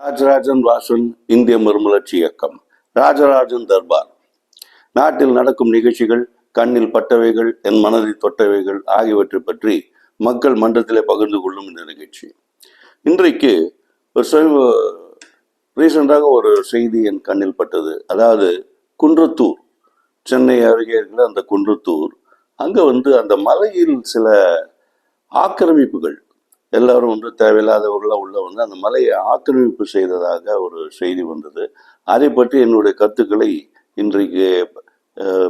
ராஜராஜன் வாசன் இந்திய மறுமலர்ச்சி இயக்கம் ராஜராஜன் தர்பார். நாட்டில் நடக்கும் நிகழ்ச்சிகள் கண்ணில் பட்டவைகள் என் மனதில் தொட்டவைகள் ஆகியவற்றை பற்றி மக்கள் மன்றத்திலே பகிர்ந்து கொள்ளும் இந்த நிகழ்ச்சி. இன்றைக்கு ஒரு சமீப ரீசெண்டாக ஒரு செய்தி என் கண்ணில் பட்டது. அதாவது குன்றத்தூர். சென்னை அருகே இருக்கிற அந்த குன்றத்தூர். அங்கே வந்து அந்த மலையில் சில ஆக்கிரமிப்புகள் எல்லாரும் வந்து தேவையில்லாதவர்களாக உள்ள வந்து அந்த மலையை ஆக்கிரமிப்பு செய்ததாக ஒரு செய்தி வந்தது. அதை பற்றி என்னுடைய கருத்துக்களை இன்றைக்கு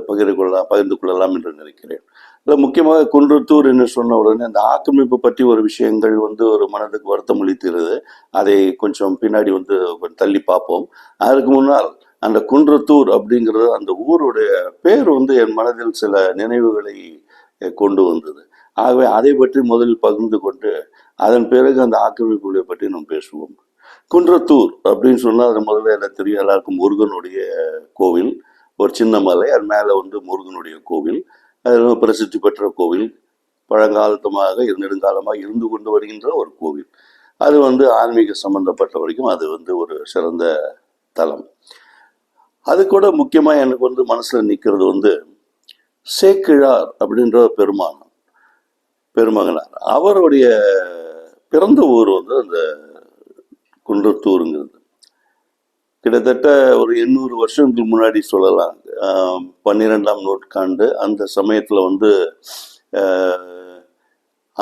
பகிர்ந்து கொள்ளலாம் பகிர்ந்து கொள்ளலாம் என்று நினைக்கிறேன். இல்லை முக்கியமாக குன்றத்தூர் என்று சொன்ன உடனே அந்த ஆக்கிரமிப்பு பற்றி ஒரு விஷயங்கள் வந்து ஒரு மனதுக்கு வருத்தம் அளிக்கிறது அதை கொஞ்சம் பின்னாடி வந்து கொஞ்சம் தள்ளி பார்ப்போம். அதற்கு முன்னால் அந்த குன்றத்தூர் அப்படிங்கிறது அந்த ஊருடைய பேர் வந்து என் மனதில் சில நினைவுகளை கொண்டு வந்தது. ஆகவே அதை பற்றி முதலில் பகிர்ந்து கொண்டு அதன் பிறகு அந்த ஆக்கிரமிப்புகளை பற்றி நாம் பேசுவோம். குன்றத்தூர் அப்படின்னு சொன்னால் அது முதல்ல எல்லாம் தெரியும் எல்லாருக்கும் முருகனுடைய கோவில். ஒரு சின்ன மலை அது மேலே வந்து முருகனுடைய கோவில். அதில் பிரசித்தி பெற்ற கோவில். பழங்காலத்தமாக நெடுங்காலமாக இருந்து கொண்டு வருகின்ற ஒரு கோவில். அது வந்து ஆன்மீக சம்பந்தப்பட்ட வரைக்கும் அது வந்து ஒரு சிறந்த தலம். அது கூட முக்கியமாக எனக்கு வந்து மனசில் நிற்கிறது வந்து சேக்கிழார் அப்படின்ற ஒரு பெருமான் பெருமகனார். அவருடைய பிறந்த ஊர் வந்து அந்த குன்றத்தூருங்கிறது. கிட்டத்தட்ட ஒரு எண்ணூறு வருஷத்துக்கு முன்னாடி சொல்லலாம். பன்னிரெண்டாம் நூற்றாண்டு அந்த சமயத்தில் வந்து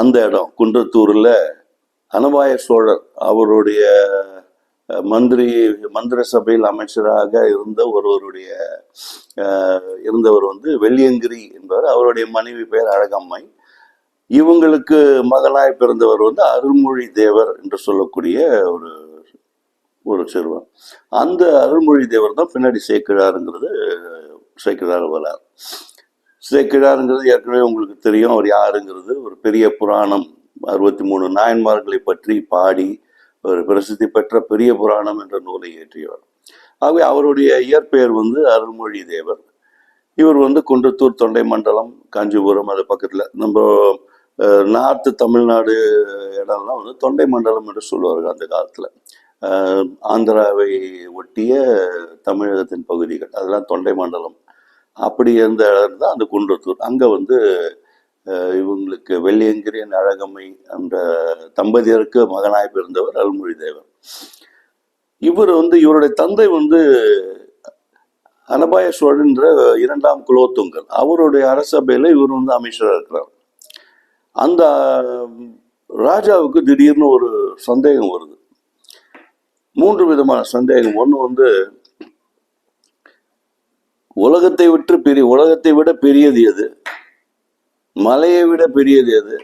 அந்த இடம் குன்றத்தூரில் அனபாய சோழர் அவருடைய மந்திரி மந்திர சபையில் அமைச்சராக இருந்த ஒருவருடைய இருந்தவர் வந்து வெள்ளியங்கிரி என்பவர். அவருடைய மனைவி பெயர் அழகம்மை. இவங்களுக்கு மகனாய் பிறந்தவர் வந்து அருள்மொழி தேவர் என்று சொல்லக்கூடிய ஒரு ஒரு சிறுவன். அந்த அருள்மொழி தேவர் தான் பின்னாடி சேக்கிழாருங்கிறது சேக்கிழார் வரார் சேக்கிழாருங்கிறது ஏற்கனவே உங்களுக்கு தெரியும் அவர் யாருங்கிறது? ஒரு பெரிய புராணம் அறுபத்தி மூணு நாயன்மார்களை பற்றி பாடி ஒரு பிரசித்தி பெற்ற பெரிய புராணம் என்ற நூலை இயற்றியவர். ஆகவே அவருடைய இயற்பெயர் வந்து அருள்மொழி தேவர். இவர் வந்து குன்றத்தூர் தொண்டை மண்டலம் காஞ்சிபுரம் அது பக்கத்தில். நம்ம நார்த்து தமிழ்நாடு இடம்லாம் வந்து தொண்டை மண்டலம் என்று சொல்லுவார்கள் அந்த காலத்தில். ஆந்திராவை ஒட்டிய தமிழகத்தின் பகுதிகள் அதெல்லாம் தொண்டை மண்டலம். அப்படி இருந்த இடம் தான் அந்த குன்றத்தூர். அங்கே வந்து இவங்களுக்கு வெள்ளியங்கிரியன் அழகம்மை அந்த தம்பதியருக்கு மகனாய் பிறந்தவர் அருள்மொழி தேவர். இவர் வந்து இவருடைய தந்தை வந்து அனபாய சோழன்ற இரண்டாம் குலோத்துங்கன் அவருடைய அரசபையில் இவர் வந்து அமைச்சராக இருக்கிறார். அந்த ராஜாவுக்கு திடீர்னு ஒரு சந்தேகம் வருது. மூன்று விதமான சந்தேகம். ஒன்று வந்து உலகத்தை விட்டு பெரிய உலகத்தை விட பெரியது எது? மலையை விட பெரியது எது?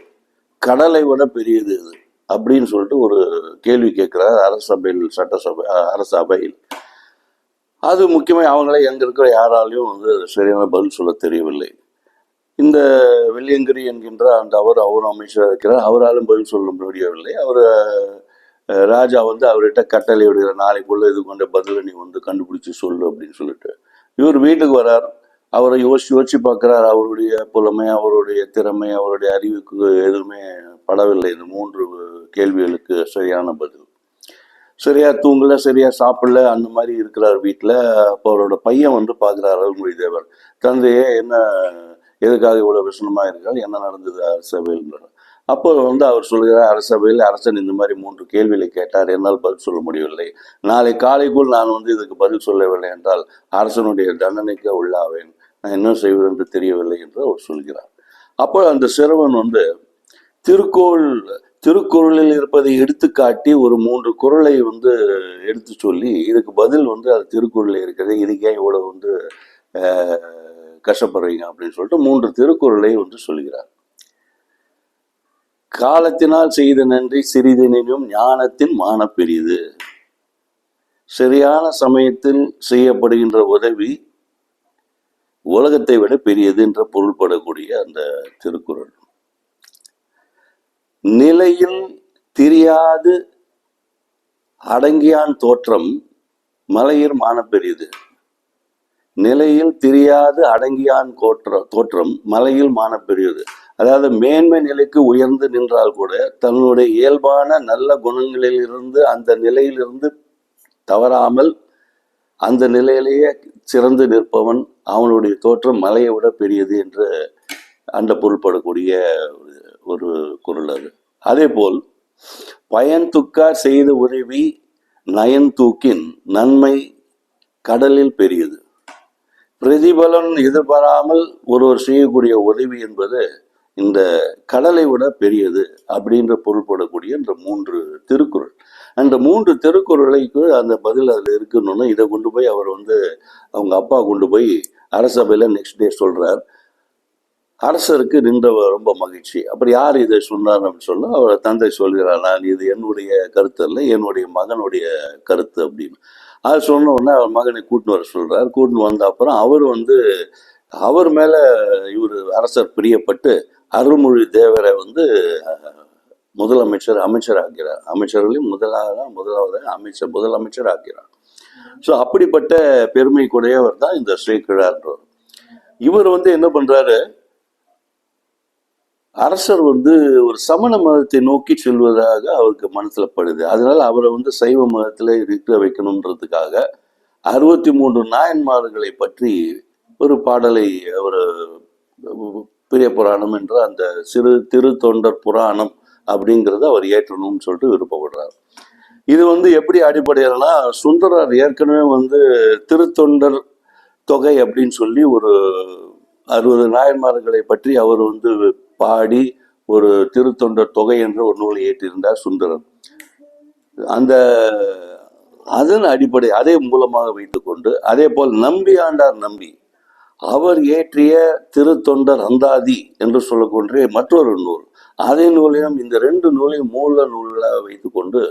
கடலை விட பெரியது எது? அப்படின்னு சொல்லிட்டு ஒரு கேள்வி கேட்குறாரு அரசபையில் சட்டசபை அரசபையில். அது முக்கியமாக அவங்களே எங்கே இருக்கிற யாராலையும் வந்து சரியான பதில் சொல்ல தெரியவில்லை. இந்த வெள்ளியங்கிரி என்கின்ற அந்த அவர் அவர் அமைச்சராக இருக்கிறார். அவராலும் பதில் சொல்ல முடியவில்லை. அவர் ராஜா வந்து அவர்கிட்ட கட்டளை விடுகிற நாளைக்குள்ள இது கொண்ட பதிலை நீ வந்து கண்டுபிடிச்சு சொல்லு அப்படின்னு சொல்லிட்டு. இவர் வீட்டுக்கு வரார். அவரை யோசிச்சு யோசிச்சு பார்க்குறார். அவருடைய புலமை அவருடைய திறமை அவருடைய அறிவுக்கு எதுவுமே படவில்லை. இந்த மூன்று கேள்விகளுக்கு சரியான பதில். சரியா தூங்கல சரியா சாப்பிடல அந்த மாதிரி இருக்கிறார் வீட்டில் அப்போ அவரோட பையன் வந்து பார்க்குறார் அருள்மொழி தேவர் தந்தையே என்ன எதுக்காக இவ்வளோ விஷனமாக இருக்கார்? என்ன நடந்தது அரசபையில் அப்போ வந்து அவர் சொல்கிறார் அரசபையில் அரசன் இந்த மாதிரி மூன்று கேள்விகளை கேட்டார் என்னால் பதில் சொல்ல முடியவில்லை. நாளை காலைக்குள் நான் வந்து இதுக்கு பதில் சொல்லவில்லை என்றால் அரசனுடைய தண்டனைக்கு உள்ளாவேன். நான் என்ன செய்வது என்று தெரியவில்லை என்று அவர் சொல்கிறார். அப்போ அந்த சிறுவன் வந்து திருக்கோள் திருக்குறளில் இருப்பதை எடுத்துக்காட்டி ஒரு மூன்று குரலை வந்து எடுத்து சொல்லி இதுக்கு பதில் வந்து அது திருக்குறளில் இருக்கிறது. இதுக்கே இவ்வளோ வந்து கஷ்டப்படுறீங்க அப்படின்னு சொல்லிட்டு மூன்று திருக்குறளை வந்து சொல்கிறார். காலத்தினால் செய்த நன்றி சிறிதெனினும் ஞானத்தின் மான பெரியது சரியான சமயத்தில் செய்யப்படுகின்ற உதவி உலகத்தை விட பெரியது என்ற பொருள்படக்கூடிய அந்த திருக்குறள். நிலையில் தெரியாது அடங்கியான் தோற்றம் மலையர் மான பெரியது நிலையில் தெரியாது அடங்கியான் கோற்ற தோற்றம் மலையில் மான பெரியது. அதாவது மேன்மை நிலைக்கு உயர்ந்து நின்றால் கூட தன்னுடைய இயல்பான நல்ல குணங்களிலிருந்து அந்த நிலையிலிருந்து தவறாமல் அந்த நிலையிலேயே சிறந்து நிற்பவன் அவனுடைய தோற்றம் மலையை விட பெரியது என்று அந்த பொருள்படக்கூடிய ஒரு குரல் அது. அதே போல் பயன் துக்கார் செய்த உதவி நயன் தூக்கின் நன்மை கடலில் பெரியது. பிரதிபலன் எதிர்பாராமல் ஒருவர் செய்யக்கூடிய உதவி என்பது இந்த கடலை விட பெரியது அப்படின்ற பொருள்படக்கூடிய இந்த மூன்று திருக்குறள். அந்த மூன்று திருக்குறளைக்கு அந்த பதில் அதில் இருக்கணும்னு இதை கொண்டு போய் அவர் வந்து அவங்க அப்பா கொண்டு போய் அரசபையில் நெக்ஸ்ட் டே சொல்கிறார் அரசருக்கு நின்ற ரொம்ப மகிழ்ச்சி. அப்புறம் யார் இதை சொன்னார் அப்படின்னு சொன்னால் அவர் தந்தை சொல்கிறார் நான் இது என்னுடைய கருத்து அல்ல என்னுடைய மகனுடைய கருத்து அப்படின்னு. அது சொன்ன உடனே அவர் மகனை கூட்டின்னு வர சொல்கிறார் கூட்டின்னு வந்த அப்புறம் அவர் வந்து அவர் மேலே இவர் அரசர் பிரியப்பட்டு அருள்மொழி தேவரை வந்து முதலமைச்சர் அமைச்சர் ஆக்கிறார் அமைச்சர்களையும் முதலாக முதலாவது அமைச்சர் முதலமைச்சர் ஆக்கிறார் ஸோ அப்படிப்பட்ட பெருமை கூடையவர் தான் இந்த ஸ்ரீகிழார்ன்றவர் இவர் வந்து என்ன பண்ணுறாரு அரசர் வந்து ஒரு சமண மதத்தை நோக்கி செல்வதாக அவருக்கு மனசுல படுது. அதனால அவரை வந்து சைவ மதத்துல இருக்க வைக்கணுன்றதுக்காக அறுபத்தி மூன்று நாயன்மார்களை பற்றி ஒரு பாடலை அவர் பெரிய புராணம் என்ற அந்த சிறு திரு தொண்டர் புராணம் அப்படிங்கிறத அவர் ஏற்றணும்னு சொல்லிட்டு விருப்பப்படுறார். இது வந்து எப்படி அடிப்படையிலனா சுந்தரர் ஏற்கனவே வந்து திருத்தொண்டர் தொகை அப்படின்னு சொல்லி ஒரு அறுபது நாயன்மார்களை பற்றி அவர் வந்து பாடி ஒரு திருத்தொண்டர் தொகை என்ற ஒரு நூலை ஏற்றியிருந்தார் சுந்தரம். அந்த அதன் அடிப்படை அதே மூலமாக வைத்துக்கொண்டு அதே போல் நம்பி ஆண்டார் நம்பி அவர் இயற்றிய திருத்தொண்டர் அந்தாதி என்று சொல்லக்கூடிய மற்றொரு நூல். அதே நூலையும் இந்த ரெண்டு நூலையும் மூல நூல்களாக வைத்துக்கொண்டு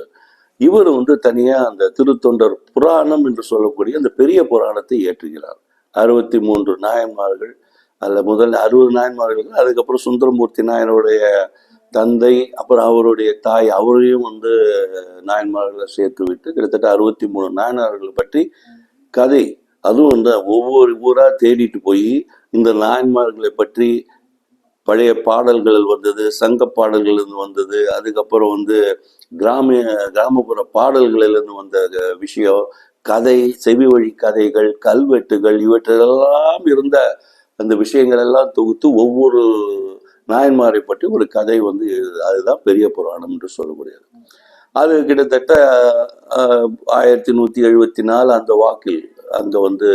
இவர் வந்து தனியா அந்த திருத்தொண்டர் புராணம் என்று சொல்லக்கூடிய அந்த பெரிய புராணத்தை இயற்றுகிறார் அறுபத்தி மூன்று நாயன்மார்கள் அதில் முதல் அறுபது நாயன்மார்கள் அதுக்கப்புறம் சுந்தரமூர்த்தி நாயனுடைய தந்தை அப்புறம் அவருடைய தாய் அவரையும் வந்து நாயன்மார்களை சேர்த்து விட்டு கிட்டத்தட்ட அறுபத்தி மூணு நாயன்மார்களை பற்றி கதை. அதுவும் இந்த ஒவ்வொரு ஊராக தேடிட்டு போய் இந்த நாயன்மார்களை பற்றி பழைய பாடல்கள் வந்தது சங்க பாடல்கள்லேருந்து வந்தது அதுக்கப்புறம் வந்து கிராமிய கிராமப்புற பாடல்களிலிருந்து வந்த விஷயம் கதை செவி வழி கதைகள் கல்வெட்டுகள் இவற்றெல்லாம் இருந்த அந்த விஷயங்கள் எல்லாம் தொகுத்து ஒவ்வொரு நாயன்மாரை பற்றி ஒரு கதை வந்து அதுதான் பெரிய புராணம் என்று சொல்லக்கூடியது. அது கிட்டத்தட்ட ஆயிரத்தி நூத்தி எழுபத்தி நாலு அந்த வாக்கில் அங்க வந்து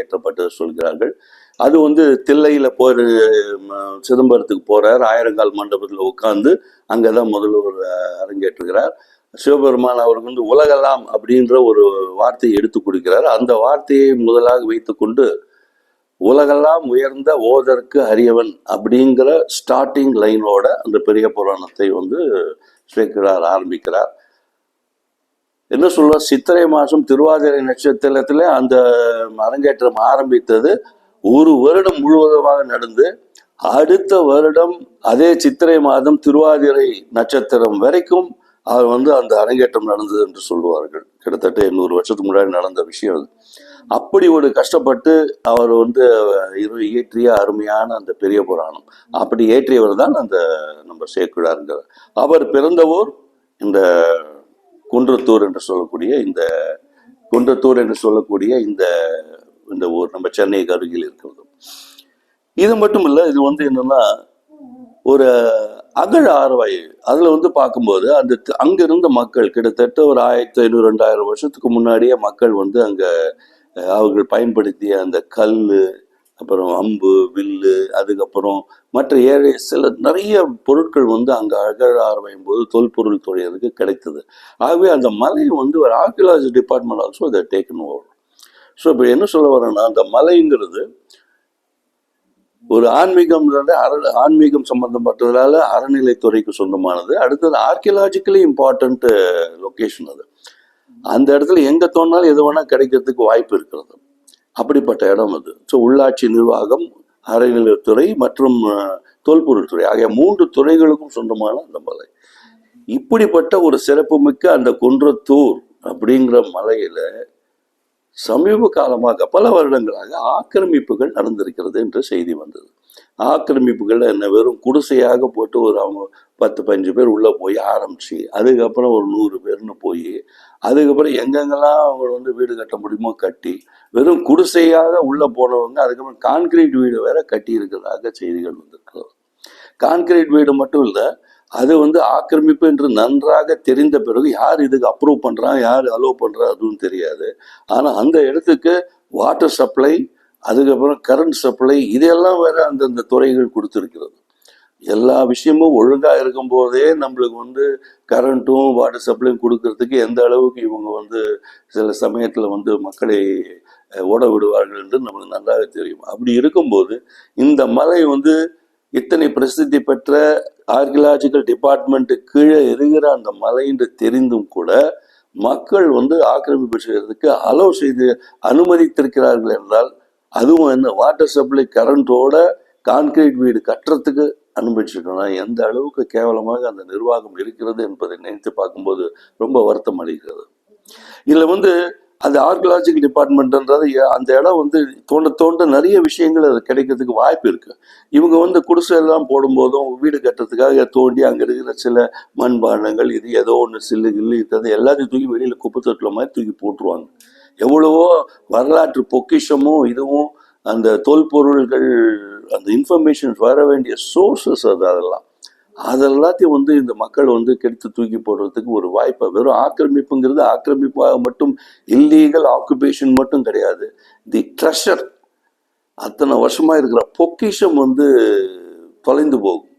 ஏற்றப்பட்டு சொல்கிறார்கள். அது வந்து தில்லையில போய் சிதம்பரத்துக்கு போறார். ஆயிரங்கால் மண்டபத்தில் உட்கார்ந்து அங்கதான் முதல்வர் அஹ், அரங்கேற்றுகிறார். சிவபெருமான் அவருக்கு வந்து உலகலாம் அப்படின்ற ஒரு வார்த்தையை எடுத்து கொடுக்கிறார். அந்த வார்த்தையை முதலாக வைத்துக்கொண்டு உலகெல்லாம் உயர்ந்த ஓதற்கு அரியவன் அப்படிங்கிற ஸ்டார்டிங் லைனோட அந்த பெரிய புராணத்தை வந்து சேர்க்கிறார் ஆரம்பிக்கிறார். என்ன சொல்ற? சித்திரை மாதம் திருவாதிரை நட்சத்திரத்தில் அந்த அரங்கேற்றம் ஆரம்பித்தது. ஒரு வருடம் முழுவதுமாக நடந்து அடுத்த வருடம் அதே சித்திரை மாதம் திருவாதிரை நட்சத்திரம் வரைக்கும் அவர் வந்து அந்த அரங்கேற்றம் நடந்தது என்று சொல்லுவார்கள். கிட்டத்தட்ட எண்ணூறு வருஷத்துக்கு முன்னாடி நடந்த விஷயம் அது. அப்படி ஒரு கஷ்டப்பட்டு அவர் வந்து இயற்றிய அருமையான அந்த பெரிய புராணம். அப்படி இயற்றியவர் தான் அந்த நம்ம சேக்குழாருங்கிறார் அவர் பிறந்த ஊர் இந்த குன்றத்தூர் என்று சொல்லக்கூடிய இந்த குன்றத்தூர் என்று சொல்லக்கூடிய இந்த இந்த ஊர் நம்ம சென்னைக்கு அருகில் இருக்கிறது. இது மட்டும் இல்ல இது வந்து என்னன்னா ஒரு அகழ ஆர்வாய் அதுல வந்து பார்க்கும்போது அந்த அங்கிருந்த மக்கள் கிட்டத்தட்ட ஒரு ஆயிரத்தி ஐநூறு ரெண்டாயிரம் வருஷத்துக்கு முன்னாடியே மக்கள் வந்து அங்க அவர்கள் பயன்படுத்திய அந்த கல் அப்புறம் அம்பு வில்லு அதுக்கப்புறம் மற்ற ஏழை சில நிறைய பொருட்கள் வந்து அங்கே அகழ ஆரம்பிக்கும் போது தொல்பொருள் துறையினருக்கு கிடைத்தது. ஆகவே அந்த மலை வந்து ஒரு ஆர்கியலாஜி டிபார்ட்மெண்ட் ஆல்சோ அதை டேக்கன் ஓவர் ஸோ இப்போ என்ன சொல்ல வரேன்னா அந்த மலைங்கிறது ஒரு ஆன்மீகம் அற ஆன்மீகம் சம்பந்தப்பட்டதால அறநிலைத்துறைக்கு சொந்தமானது. அடுத்தது ஆர்கியலாஜிக்கலி இம்பார்ட்டன்ட் லொக்கேஷன் அது. அந்த இடத்துல எங்கே தோணாலும் எது வேணால் கிடைக்கிறதுக்கு வாய்ப்பு இருக்கிறது. அப்படிப்பட்ட இடம் அது. ஸோ உள்ளாட்சி நிர்வாகம் அறநிலையத்துறை மற்றும் தொல்பொருள் துறை ஆகிய மூன்று துறைகளுக்கும் சொந்தமான அந்த மலை. இப்படிப்பட்ட ஒரு சிறப்புமிக்க அந்த குன்றத்தூர் அப்படிங்கிற மலையில சமீப காலமாக பல வருடங்களாக ஆக்கிரமிப்புகள் நடந்திருக்கிறது என்ற செய்தி வந்தது. ஆக்கிரமிப்புகள் என்ன வெறும் குடிசையாக போட்டு ஒரு அவங்க பத்து பஞ்சு பேர் உள்ளே போய் ஆரம்பிச்சு அதுக்கப்புறம் ஒரு நூறு பேர்னு போய் அதுக்கப்புறம் எங்கெங்கெல்லாம் அவங்க வந்து வீடு கட்ட முடியுமோ கட்டி வெறும் குடிசையாக உள்ளே போனவங்க அதுக்கப்புறம் கான்கிரீட் வீடு வேற கட்டி இருக்கிறதாக செய்திகள் வந்திருக்கிறது கான்கிரீட் வீடு மட்டும் இல்லை அது வந்து ஆக்கிரமிப்பு என்று நன்றாக தெரிந்த பிறகு யார் இதுக்கு அப்ரூவ் பண்ணுறான் யார் அலோவ் பண்ணுறா அதுவும் தெரியாது. ஆனால் அந்த இடத்துக்கு வாட்டர் சப்ளை அதுக்கப்புறம் கரண்ட் சப்ளை இதெல்லாம் வேற அந்தந்த துறைகள் கொடுத்துருக்கிறது. எல்லா விஷயமும் ஒழுங்காக இருக்கும்போதே நம்மளுக்கு வந்து கரண்ட்டும் வாட்டர் சப்ளையும் கொடுக்கறதுக்கு எந்த அளவுக்கு இவங்க வந்து சில சமயத்தில் வந்து மக்களை ஓட விடுவார்கள் என்று நமக்கு நல்லாவே தெரியும். அப்படி இருக்கும்போது இந்த மலை வந்து இத்தனை பிரசித்தி பெற்ற ஆர்கியலாஜிக்கல் டிபார்ட்மெண்ட்டு கீழே இருக்கிற அந்த மலை என்று தெரிந்தும் கூட மக்கள் வந்து ஆக்கிரமிப்பு செய்கிறதுக்கு அலோவ் செய்து அனுமதித்திருக்கிறார்கள் என்றால் அதுவும் என்ன? வாட்டர் சப்ளை கரண்ட்டோட கான்கிரீட் வீடு கட்டுறதுக்கு அனுமதிச்சிருக்கோம்னா எந்த அளவுக்கு கேவலமாக அந்த நிர்வாகம் இருக்கிறது என்பதை நினைத்து பார்க்கும்போது ரொம்ப வருத்தம் அளிக்கிறது. இதில் வந்து அந்த ஆர்கியலாஜிக்கல் டிபார்ட்மெண்ட்ன்றது அந்த இடம் வந்து தோண்ட தோண்ட நிறைய விஷயங்கள் அது கிடைக்கிறதுக்கு வாய்ப்பு இருக்கு. இவங்க வந்து குடிசை எல்லாம் போடும்போதும் வீடு கட்டுறதுக்காக தோண்டி அங்கே இருக்கிற சில மண்பாண்டங்கள் இது ஏதோ ஒன்று சில்லு கில்லு இருக்கிறது எல்லாத்தையும் தூக்கி வெளியில் குப்பை தொட்டில் மாதிரி தூக்கி போட்டுருவாங்க. எவ்வளவோ வரலாற்று பொக்கிஷமும் இதுவும் அந்த தொல்பொருள்கள் அந்த இன்ஃபர்மேஷன்ஸ் வர வேண்டிய சோர்சஸ் அது அதெல்லாம். அதெல்லாத்தையும் வந்து இந்த மக்கள் வந்து கெடுத்து தூக்கி போடுறதுக்கு ஒரு வாய்ப்பை வெறும் ஆக்கிரமிப்புங்கிறது ஆக்கிரமிப்பாக மட்டும் இல்லீகல் ஆக்குபேஷன் மட்டும் கிடையாது. தி ட்ரெஷர் அத்தனை வருஷமாக இருக்கிற பொக்கிஷம் வந்து தொலைந்து போகும்.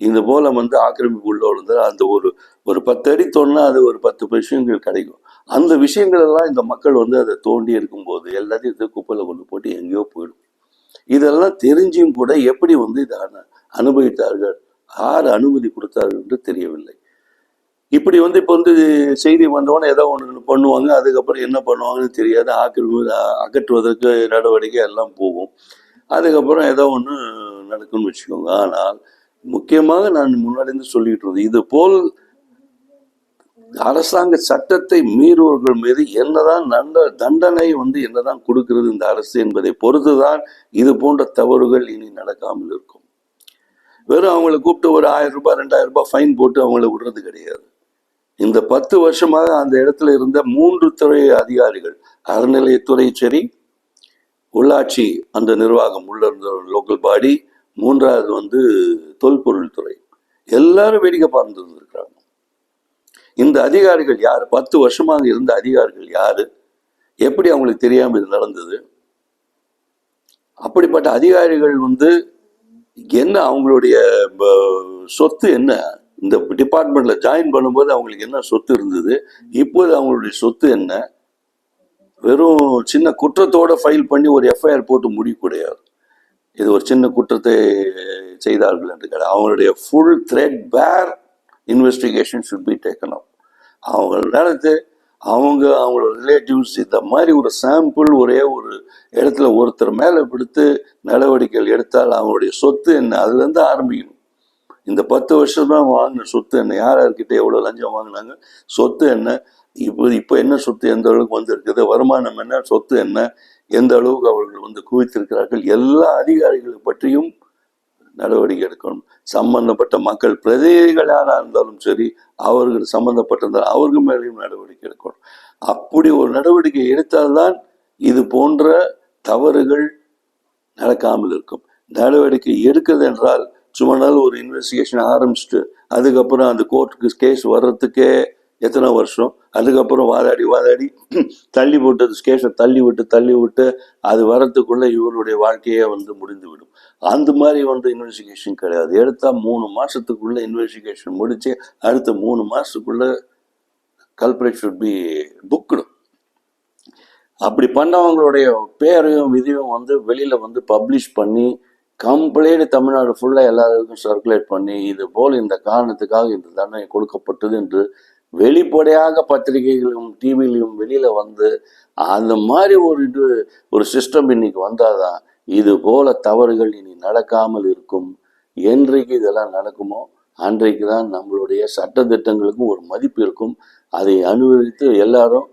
இந்த போல வந்து ஆக்கிரமிப்பு உள்ள அந்த ஒரு ஒரு பத்து அடி தோணுனா அது ஒரு பத்து விஷயங்கள் கிடைக்கும். அந்த விஷயங்களெல்லாம் இந்த மக்கள் வந்து அதை தோண்டி இருக்கும்போது எல்லாத்தையும் எடுத்து குப்பையில் கொண்டு போட்டு எங்கேயோ போயிடும். இதெல்லாம் தெரிஞ்சும் கூட எப்படி வந்து இதை அனு- அனுபவித்தார்கள் யார் அனுமதி கொடுத்தார்கள் என்று தெரியவில்லை. இப்படி வந்து இப்போ வந்து செய்தி வந்தவொடனே ஏதோ ஒன்று பண்ணுவாங்க அதுக்கப்புறம் என்ன பண்ணுவாங்கன்னு தெரியாது. ஆக்கிரமி அகற்றுவதற்கு நடவடிக்கை எல்லாம் போகும். அதுக்கப்புறம் ஏதோ ஒன்று நடக்கும்னு வச்சுக்கோங்க. ஆனால் முக்கியமாக நான் முன்னாடி இருந்து சொல்லிட்டு இருந்தேன் இது போல் அரசாங்க சட்டத்தை மீறுவர்கள் மீது என்னதான் நண்ட தண்டனை வந்து என்னதான் கொடுக்கிறது இந்த அரசு என்பதை பொறுத்துதான் இது போன்ற தவறுகள் இனி நடக்காமல் இருக்கும். வெறும் அவங்கள கூப்பிட்டு ஒரு ஆயிரம் ரூபாய் ரெண்டாயிரம் ரூபாய் ஃபைன் போட்டு அவங்கள விடுறது கிடையாது. இந்த பத்து வருஷமாக அந்த இடத்துல இருந்த மூன்று துறை அதிகாரிகள் அறநிலையத்துறை சரி உள்ளாட்சி அந்த நிர்வாகம் உள்ள இருந்த லோக்கல் பாடி மூன்றாவது வந்து தொல்பொருள் துறை. எல்லாரும் வேடிக்கை பார்த்து இருந்திருக்கிறாங்க இந்த அதிகாரிகள் யார்? பத்து வருஷமாக இருந்த அதிகாரிகள் யார்? எப்படி அவங்களுக்கு தெரியாமல் இது நடந்தது? அப்படிப்பட்ட அதிகாரிகள் வந்து என்ன அவங்களுடைய சொத்து என்ன? இந்த டிபார்ட்மெண்ட்ல ஜாயின் பண்ணும்போது அவங்களுக்கு என்ன சொத்து இருந்தது? இப்போது அவங்களுடைய சொத்து என்ன? வெறும் சின்ன குற்றத்தோட ஃபைல் பண்ணி ஒரு எஃப்ஐஆர் போட்டு முடிவு கிடையாது. இது ஒரு சின்ன குற்றத்தை செய்தார்கள் என்று கிடையாது அவங்களுடைய full thread bare investigation should be taken up அவங்க நேரத்து அவங்க அவங்களோட ரிலேட்டிவ்ஸ் இந்த மாதிரி ஒரு சாம்பிள் ஒரே ஒரு இடத்துல ஒருத்தர் மேலே பிடித்து நடவடிக்கைகள் எடுத்தால் அவங்களுடைய சொத்து என்ன? அதுலேருந்து ஆரம்பிக்கணும். இந்த பத்து வருஷமா வாங்கின சொத்து என்ன? யார் யார்கிட்ட எவ்வளோ லஞ்சம் வாங்கினாங்க? சொத்து என்ன? இப்போ இப்போ என்ன சொத்து? எந்த அளவுக்கு வந்திருக்குது? வருமானம் என்ன? சொத்து என்ன? எந்த அளவுக்கு அவர்கள் வந்து குவித்திருக்கிறார்கள்? எல்லா அதிகாரிகளை பற்றியும் நடவடிக்கை எடுக்கணும். சம்பந்தப்பட்ட மக்கள் பிரதிநிதிகள் யாராக இருந்தாலும் சரி அவர்கள் சம்பந்தப்பட்டிருந்தால் அவர்கள் மேலேயும் நடவடிக்கை எடுக்கணும். அப்படி ஒரு நடவடிக்கை எடுத்தால்தான் இது போன்ற தவறுகள் நடக்காமல் இருக்கும். நடவடிக்கை எடுக்கிறது என்றால் சும்மா ஒரு இன்வெஸ்டிகேஷன் ஆரம்பிச்சுட்டு அதுக்கப்புறம் அந்த கோர்ட்டுக்கு கேஸ் வர்றதுக்கே எத்தனை வருஷம்? அதுக்கப்புறம் வாதாடி வாதாடி தள்ளி விட்டது ஸ்கேஷை தள்ளி விட்டு தள்ளி விட்டு அது வரத்துக்குள்ளே இவருடைய வாழ்க்கையே வந்து முடிந்து விடும் அந்த மாதிரி வந்து இன்வெஸ்டிகேஷன் கிடையாது. எடுத்தால் மூணு மாதத்துக்குள்ளே இன்வெஸ்டிகேஷன் முடித்து அடுத்த மூணு மாசத்துக்குள்ள கல்பரேட் ஷுட் பி புக்டு அப்படி பண்ணவங்களுடைய பேரையும் விதியும் வந்து வெளியில் வந்து பப்ளிஷ் பண்ணி கம்ப்ளீட் தமிழ்நாடு ஃபுல்லாக எல்லாருக்கும் சர்க்குலேட் பண்ணி இது போல் இந்த காரணத்துக்காக இந்த தண்டனை கொடுக்கப்பட்டது என்று வெளிப்படையாக பத்திரிகைகளிலும் டிவிலையும் வெளியில் வந்து அந்த மாதிரி ஒரு இது ஒரு சிஸ்டம் இன்னைக்கு வந்தாதான் இது போல தவறுகள் இனி நடக்காமல் இருக்கும். என்றைக்கு இதெல்லாம் நடக்குமோ அன்றைக்கு தான் நம்மளுடைய சட்ட திட்டங்களுக்கும் ஒரு மதிப்பு இருக்கும். அதை அனுபவித்து எல்லாரும்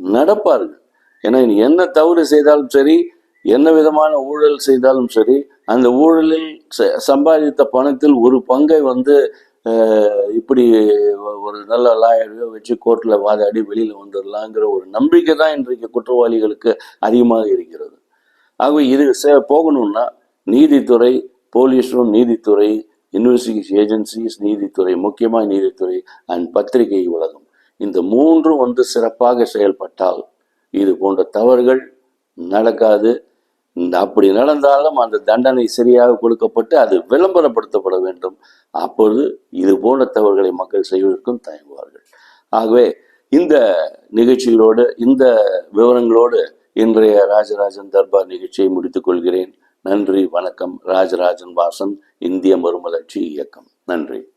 நடப்பார்கள் ஏன்னா இனி என்ன தவறு செய்தாலும் சரி என்ன விதமான ஊழல் செய்தாலும் சரி அந்த ஊழலில் ச- சம்பாதித்த பணத்தில் ஒரு பங்கை வந்து இப்படி ஒரு நல்ல லாயரையோ வச்சு கோர்ட்டில் வாதாடி வெளியில் வந்துடலாங்கிற ஒரு நம்பிக்கை தான் இன்றைக்கு குற்றவாளிகளுக்கு அதிகமாக இருக்கிறது. ஆகவே இது சே- போகணும்னா நீதித்துறை போலீஸும் நீதித்துறை இன்வெஸ்டிகேஷன் ஏஜென்சிஸ் நீதித்துறை முக்கியமாக நீதித்துறை அண்ட் பத்திரிகை உலகம். இந்த மூன்றும் வந்து சிறப்பாக செயல்பட்டால் இது போன்ற தவறுகள் நடக்காது. அப்படி நடந்தாலும் அந்த தண்டனை சரியாக கொடுக்கப்பட்டு அது விளம்பரப்படுத்தப்பட வேண்டும். அப்பொழுது இது போன்ற தவறுகளை மக்கள் செய்வதற்கும் தயங்குவார்கள். ஆகவே இந்த நிகழ்ச்சிகளோடு இந்த விவரங்களோடு இன்றைய ராஜராஜன் தர்பார் நிகழ்ச்சியை முடித்துக் கொள்கிறேன். நன்றி வணக்கம். ராஜராஜன் வாசன் இந்திய மறுமலர்ச்சி இயக்கம். நன்றி.